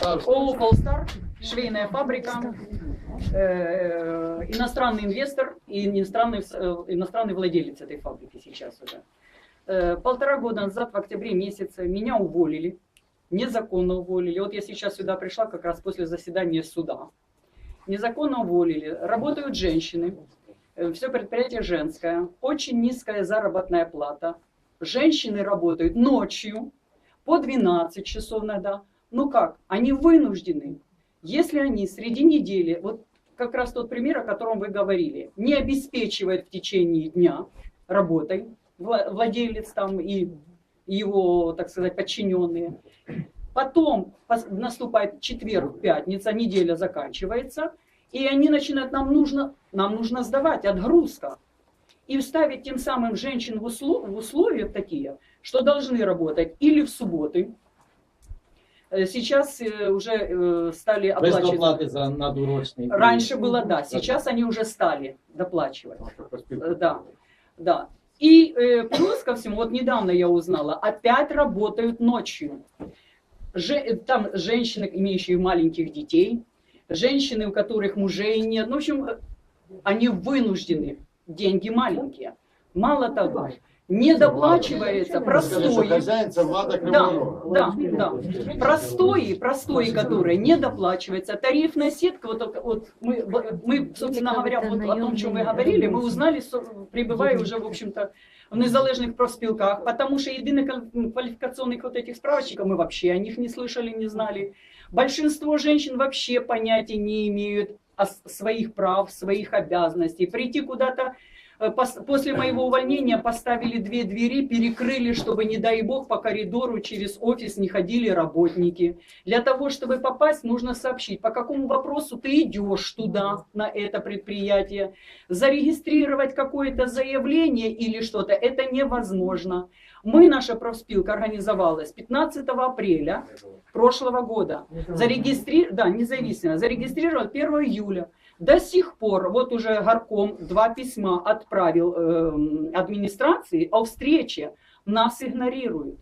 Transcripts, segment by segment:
ООО «Полстар», швейная фабрика, э, иностранный инвестор и иностранный, э, иностранный владелец этой фабрики сейчас уже. Э, Полтора года назад, в октябре месяце, меня уволили, незаконно уволили. Вот я сейчас сюда пришла как раз после заседания суда. Незаконно уволили. Работают женщины. Все предприятие женское. Очень низкая заработная плата. Женщины работают ночью по 12 часов иногда. Ну как? Они вынуждены. Если они среди недели, вот как раз тот пример, о котором вы говорили, не обеспечивает в течение дня работой вла- владелец там и его, так сказать, подчиненные. Потом наступает четверг, пятница, неделя заканчивается, и они начинают, нам нужно, нам нужно сдавать, отгрузка. И вставить тем самым женщин в, услов- в условия такие, что должны работать или в субботы. Э, Сейчас э, уже э, стали Без оплачивать. доплати за надурочний. Раньше было да, сейчас они уже стали доплачивать. Э, Да, да. И плюс ко всему, вот недавно я узнала, опять работают ночью. Же- там женщины, имеющие маленьких детей, женщины, у которых мужей нет. Ну, в общем, они вынуждены. Деньги маленькие. Мало того, не доплачивается простой. Да, да, да. Простои, простои, которые не доплачиваются. Тарифная сетка, вот, вот мы, мы, собственно говоря, вот о том, чем вы говорили, мы узнали, прибывая уже, в общем-то, в незалежных профспілках, потому что единых квалификационных вот этих справочников мы вообще о них не слышали, не знали. Большинство женщин вообще понятия не имеют о своих прав, своих обязанностей. Прийти куда-то э, после моего увольнения поставили две двери, перекрыли, чтобы, не дай бог, по коридору через офис не ходили работники. Для того, чтобы попасть, нужно сообщить, по какому вопросу ты идешь туда, на это предприятие. Зарегистрировать какое-то заявление или что-то, это невозможно. Мы, наша профспилка, организовалась 15 апреля прошлого года. Зарегистри... Да, независимо. Зарегистрировал 1 июля. До сих пор, вот уже горком два письма отправил эм, администрации о встрече. Нас игнорируют.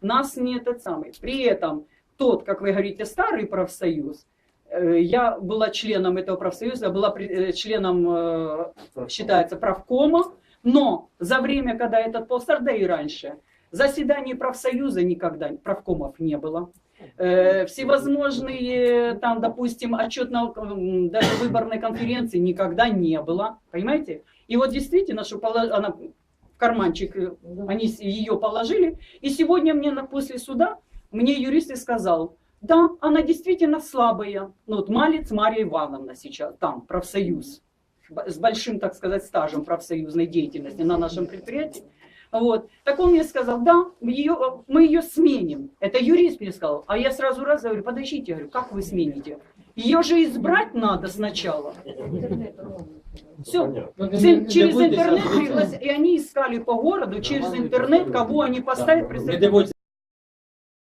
Нас не этот самый. При этом тот, как вы говорите, старый профсоюз, э, я была членом этого профсоюза, была э, членом, э, считается, правкома, но за время, когда этот полстар, да и раньше, заседаний профсоюза никогда, правкомов не было. Э, Всевозможные, там, допустим, отчетно, даже выборной конференции никогда не было, понимаете? И вот действительно, что она в карманчик, э, они ее положили, и сегодня мне на- после суда, мне юрист и сказал, да, она действительно слабая. Ну вот Малец Мария Ивановна сейчас, там, профсоюз, с большим, так сказать, стажем профсоюзной деятельности на нашем предприятии. Вот. Так он мне сказал, да, ее, мы ее сменим. Это юрист мне сказал. А я сразу раз говорю, подождите, я говорю, как вы смените? Ее же избрать надо сначала. Все. Через интернет пригласили, и они искали по городу через интернет, кого они поставят.